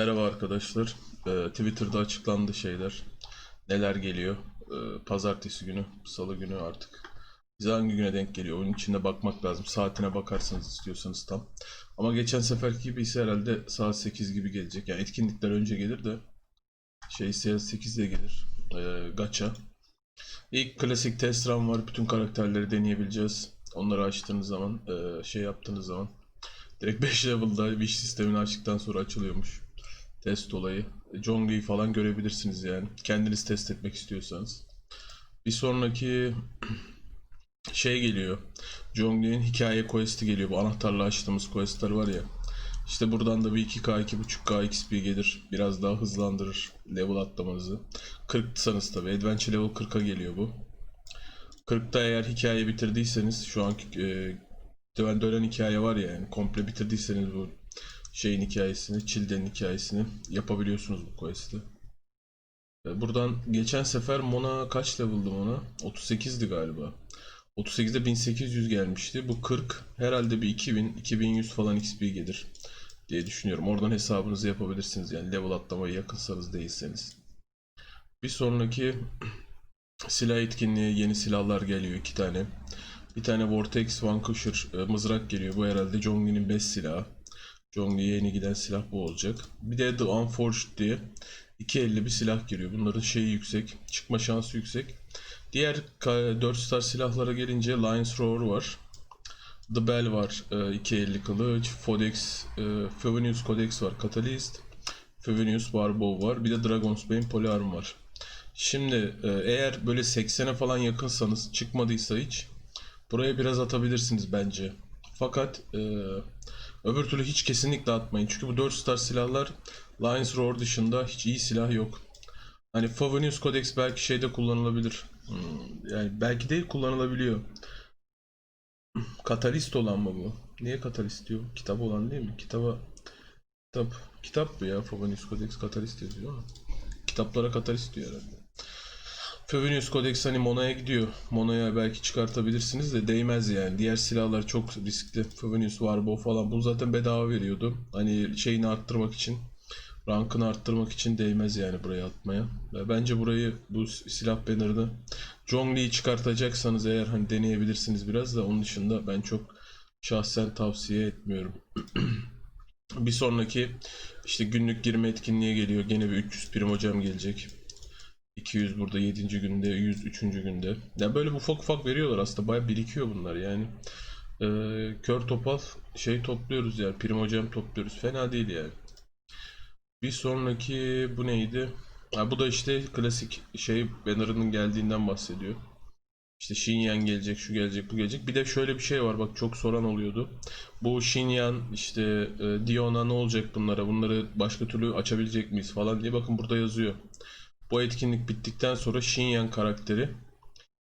Merhaba arkadaşlar. Ee, Twitter'da açıklandı şeyler. Neler geliyor? Ee, Pazartesi günü, Salı günü artık. Bize hangi güne denk geliyor? Onun içinde bakmak lazım. Saatine bakarsanız istiyorsanız tam. Ama geçen seferki gibi ise herhalde saat 8 gibi gelecek. Yani etkinlikler önce gelir de şey saat 8'de gelir. Ee, gacha. İlk klasik test run var. Bütün karakterleri deneyebileceğiz. Onları açtığınız zaman, e, şey yaptığınız zaman direkt 5 level'da wish sistemini açtıktan sonra açılıyormuş test olayı. Zhongli'yi falan görebilirsiniz yani. Kendiniz test etmek istiyorsanız. Bir sonraki şey geliyor. Zhongli'nin hikaye quest'i geliyor. Bu anahtarla açtığımız quest'ler var ya. İşte buradan da bir 2K, 2.5K XP gelir. Biraz daha hızlandırır level atlamanızı. 40'sanız tabi. Adventure level 40'a geliyor bu. 40'ta eğer hikaye bitirdiyseniz şu anki e, dönen dönen hikaye var ya yani komple bitirdiyseniz bu şeyin hikayesini, Childen'in hikayesini yapabiliyorsunuz bu quest'i. E, Buradan geçen sefer Mona kaç level'dı Mona? 38'di galiba. 38'de 1800 gelmişti. Bu 40 herhalde bir 2000 2100 falan XP gelir diye düşünüyorum. Oradan hesabınızı yapabilirsiniz yani level atlamaya yakınsanız değilseniz. Bir sonraki silah etkinliği yeni silahlar geliyor iki tane. Bir tane Vortex Vanquisher e, mızrak geliyor. Bu herhalde Zhongli'nin best silahı. Zhongli'ye yeni giden silah bu olacak. Bir de The Unforged diye 250 bir silah geliyor. Bunların şeyi yüksek. Çıkma şansı yüksek. Diğer 4 star silahlara gelince Lion's Roar var. The Bell var. e, 250 kılıç. Fodex, e, Favonius Codex var. Catalyst. Favonius Barbow var. Bir de Dragon's Bane Polearm var. Şimdi e, eğer böyle 80'e falan yakınsanız çıkmadıysa hiç buraya biraz atabilirsiniz bence. Fakat e, öbür türlü hiç kesinlikle atmayın. Çünkü bu 4 star silahlar Lions Roar dışında hiç iyi silah yok. Hani Favonius Codex belki şeyde kullanılabilir. Hmm, yani belki değil kullanılabiliyor. Katalist olan mı bu? Niye katalist diyor? Kitap olan değil mi? Kitaba kitap kitap bu ya Favonius Codex katalist yazıyor ama kitaplara katalist diyor herhalde. Favonius Codex hani Mona'ya gidiyor. Mona'ya belki çıkartabilirsiniz de değmez yani. Diğer silahlar çok riskli. Favonius Warbow falan. Bu zaten bedava veriyordu. Hani şeyini arttırmak için. Rankını arttırmak için değmez yani buraya atmaya. Bence burayı bu silah banner'ını Zhongli'yi çıkartacaksanız eğer hani deneyebilirsiniz biraz da onun dışında ben çok şahsen tavsiye etmiyorum. Bir sonraki işte günlük girme etkinliğe geliyor. Gene bir 300 prim hocam gelecek. 200 burada 7. günde, 100 3. günde. Ya böyle ufak ufak veriyorlar aslında. Baya birikiyor bunlar yani. Ee, kör topal şey topluyoruz yani. Prim hocam topluyoruz. Fena değil yani. Bir sonraki bu neydi? Ha, bu da işte klasik şey banner'ının geldiğinden bahsediyor. İşte Xinyan gelecek, şu gelecek, bu gelecek. Bir de şöyle bir şey var bak çok soran oluyordu. Bu Xinyan işte e, Diona ne olacak bunlara? Bunları başka türlü açabilecek miyiz falan diye bakın burada yazıyor. Bu etkinlik bittikten sonra Xinyan karakteri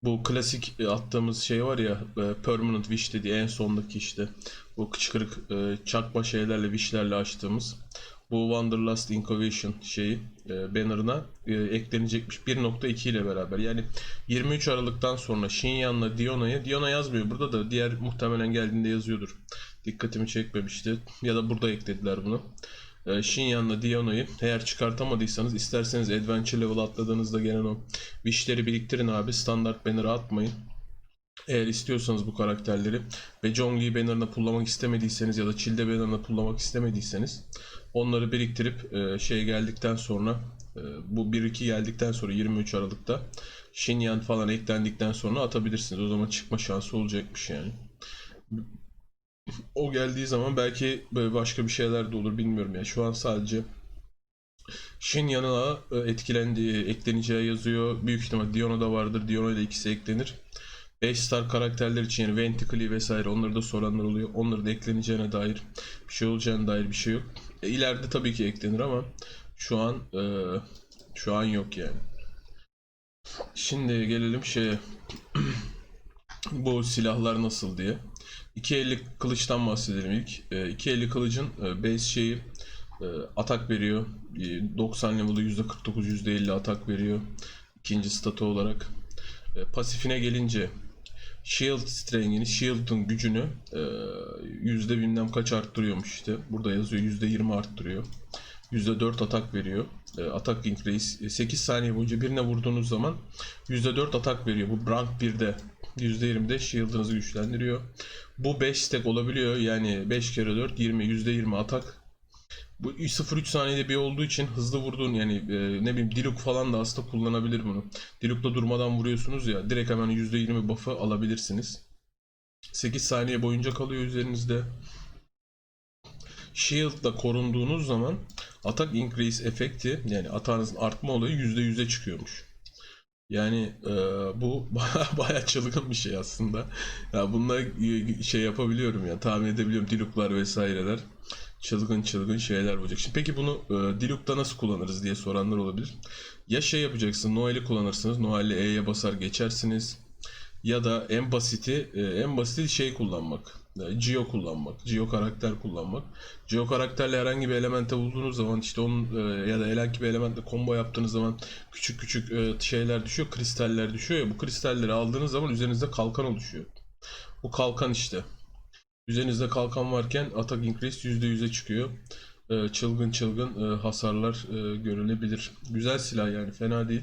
bu klasik e, attığımız şey var ya e, Permanent Wish dediği en sondaki işte bu kıçkırık e, çakma şeylerle wishlerle açtığımız bu Wanderlust Incubation şeyi banner'ına eklenecekmiş 1.2 ile beraber. Yani 23 Aralık'tan sonra Xinyan'la Diona'ya Diona yazmıyor burada da diğer muhtemelen geldiğinde yazıyordur. Dikkatimi çekmemişti. Ya da burada eklediler bunu. E, Xinyan'la Diona'yı eğer çıkartamadıysanız isterseniz Adventure level atladığınızda gelen o wishleri biriktirin abi. Standart banner'a atmayın. Eğer istiyorsanız bu karakterleri ve Zhongli banner'ına pullamak istemediyseniz ya da Childe banner'ına pullamak istemediyseniz onları biriktirip e, şey geldikten sonra e, bu 1-2 geldikten sonra 23 Aralık'ta Xinyan falan eklendikten sonra atabilirsiniz. O zaman çıkma şansı olacakmış yani. O geldiği zaman belki böyle başka bir şeyler de olur bilmiyorum ya. Şu an sadece Xinyan'a e, etkilendiği, ekleneceği yazıyor. Büyük ihtimal Diona da vardır. Diona ile ikisi eklenir. 5 star karakterler için yani Ventically vesaire onları da soranlar oluyor. Onların da ekleneceğine dair bir şey olacağına dair bir şey yok. E, ileride tabii ki eklenir ama şu an e, şu an yok yani. Şimdi gelelim şeye. Bu silahlar nasıl diye. 250 kılıçtan bahsedelim ilk. E, 250 kılıcın e, base şeyi e, atak veriyor. E, 90 level'ı %49 %50 atak veriyor. İkinci statü olarak. E, pasifine gelince Shield strength'ini, Shield'ın gücünü e, yüzde bilmem kaç arttırıyormuş işte. Burada yazıyor yüzde 20 arttırıyor. %4 atak veriyor. E, atak increase 8 saniye boyunca birine vurduğunuz zaman %4 atak veriyor. Bu rank 1'de %20'de shield'ınızı güçlendiriyor. Bu 5 stack olabiliyor. Yani 5 kere 4 20 %20 atak. Bu 0-3 saniyede bir olduğu için hızlı vurduğun yani e, ne bileyim Diluc falan da aslında kullanabilir bunu. Diluc'la durmadan vuruyorsunuz ya direkt hemen %20 buff'ı alabilirsiniz. 8 saniye boyunca kalıyor üzerinizde. Shield'la korunduğunuz zaman atak increase efekti yani atağınızın artma olayı %100'e çıkıyormuş. Yani e, bu baya, çılgın bir şey aslında. Ya bununla e, şey yapabiliyorum ya tahmin edebiliyorum Diluc'lar vesaireler. Çılgın çılgın şeyler olacak. Şimdi peki bunu e, Diluc'ta nasıl kullanırız diye soranlar olabilir. Ya şey yapacaksın Noel'i kullanırsınız. Noel'i E'ye basar geçersiniz. Ya da en basiti e, en basiti şey kullanmak. E, Geo kullanmak. Geo karakter kullanmak. Geo karakterle herhangi bir elemente bulduğunuz zaman işte onun e, ya da herhangi bir elementle combo yaptığınız zaman küçük küçük şeyler düşüyor. Kristaller düşüyor ya. Bu kristalleri aldığınız zaman üzerinizde kalkan oluşuyor. Bu kalkan işte. Üzerinizde kalkan varken atak increase %100'e çıkıyor. Ee, çılgın çılgın e, hasarlar e, görülebilir. Güzel silah yani fena değil.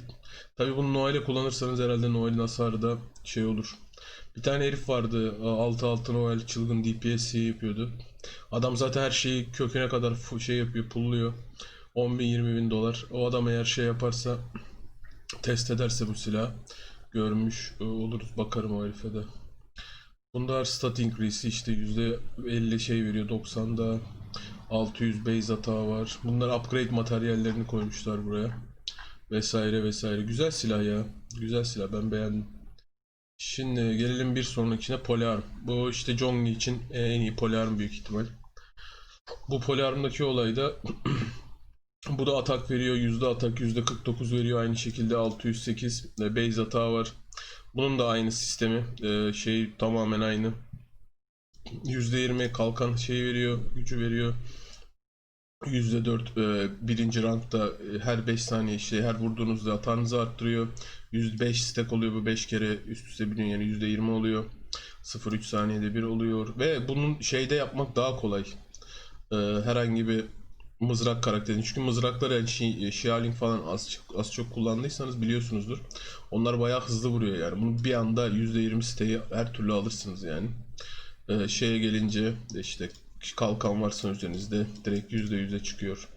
Tabi bunu Noel'e kullanırsanız herhalde Noel'in hasarı da şey olur. Bir tane herif vardı 6-6 Noel çılgın DPS yapıyordu. Adam zaten her şeyi köküne kadar şey yapıyor pulluyor. 10 bin 20 bin dolar. O adam eğer şey yaparsa test ederse bu silah görmüş e, oluruz bakarım o herife de. Bunda stat increase'i işte %50 şey veriyor 90'da 600 base hata var. Bunlar upgrade materyallerini koymuşlar buraya. Vesaire vesaire. Güzel silah ya. Güzel silah ben beğendim. Şimdi gelelim bir sonrakine Polearm. Bu işte Zhongli için en iyi Polearm büyük ihtimal. Bu Polearm'daki olayda bu da atak veriyor. Yüzde atak yüzde 49 veriyor. Aynı şekilde 608 e, base hata var. Bunun da aynı sistemi. e, şey tamamen aynı. %20 kalkan şey veriyor, gücü veriyor. %4 e, birinci rankta e, her 5 saniye işte her vurduğunuzda hatanızı arttırıyor. %5 stack oluyor bu 5 kere üst üste biniyor yani %20 oluyor. 0-3 saniyede bir oluyor ve bunun şeyde yapmak daha kolay. E, herhangi bir mızrak karakterini çünkü mızrakları yani Shi- Xialing falan az az çok kullandıysanız biliyorsunuzdur. Onlar bayağı hızlı vuruyor yani. Bunu bir anda %20 stack'i her türlü alırsınız yani. Ee, şeye gelince işte kalkan varsa üzerinizde direkt %100'e çıkıyor.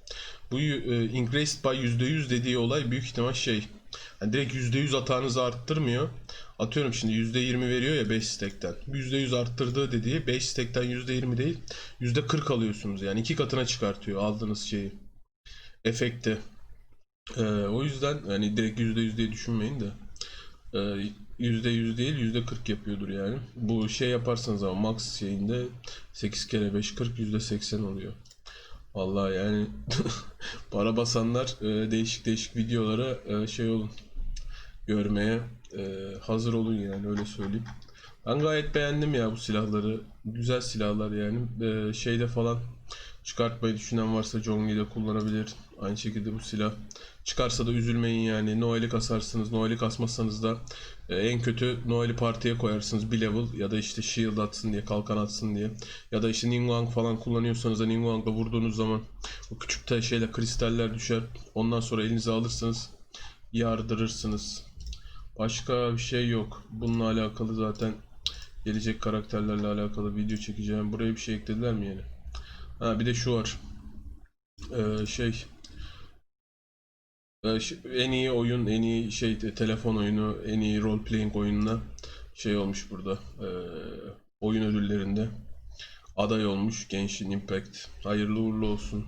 Bu e, increased by %100 dediği olay büyük ihtimal şey. Yani direkt %100 atağınızı arttırmıyor. Atıyorum şimdi %20 veriyor ya 5 stack'ten. %100 arttırdığı dediği 5 stack'ten %20 değil %40 alıyorsunuz. Yani iki katına çıkartıyor aldığınız şeyi. Efekti. Ee, o yüzden hani direkt %100 diye düşünmeyin de. Ee, %100 değil %40 yapıyordur yani. Bu şey yaparsanız ama max şeyinde 8 kere 5 40 %80 oluyor. Vallahi yani para basanlar e, değişik değişik videolara e, şey olun görmeye e, hazır olun yani öyle söyleyeyim. Ben gayet beğendim ya bu silahları. Güzel silahlar yani. Şeyde falan çıkartmayı düşünen varsa Jongle'de kullanabilir. Aynı şekilde bu silah. Çıkarsa da üzülmeyin yani. Noel'i kasarsınız. Noel'i kasmazsanız da e, en kötü Noel'i partiye koyarsınız bir level ya da işte shield atsın diye, kalkan atsın diye. Ya da işte Ningguang falan kullanıyorsanız da Ningguang'la vurduğunuz zaman o küçük de şeyle kristaller düşer. Ondan sonra elinize alırsınız. Yardırırsınız. Başka bir şey yok. Bununla alakalı zaten gelecek karakterlerle alakalı video çekeceğim. Buraya bir şey eklediler mi yani? Ha bir de şu var. Ee, şey ş- en iyi oyun, en iyi şey te- telefon oyunu, en iyi role playing oyununa şey olmuş burada. Ee, oyun ödüllerinde aday olmuş Genshin Impact. Hayırlı uğurlu olsun.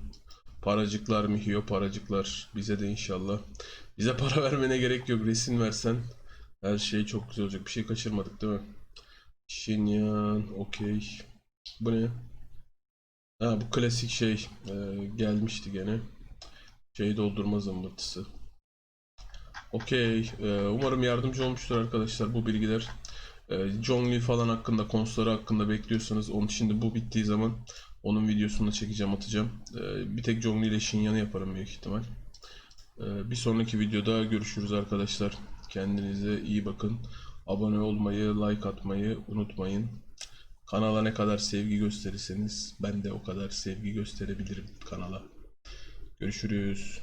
Paracıklar Mihiyo paracıklar bize de inşallah. Bize para vermene gerek yok. Resim versen her şey çok güzel olacak. Bir şey kaçırmadık değil mi? Shinyan, okey. Bu ne? Ha bu klasik şey e, gelmişti gene. Şey doldurma zımbırtısı. Okey. e, umarım yardımcı olmuştur arkadaşlar bu bilgiler. E, John Lee falan hakkında, konsları hakkında bekliyorsanız onun şimdi bu bittiği zaman onun videosunu da çekeceğim, atacağım. E, bir tek John Lee ile Shinyan'ı yaparım büyük ihtimal. E, bir sonraki videoda görüşürüz arkadaşlar. Kendinize iyi bakın. Abone olmayı, like atmayı unutmayın. Kanala ne kadar sevgi gösterirseniz ben de o kadar sevgi gösterebilirim kanala. Görüşürüz.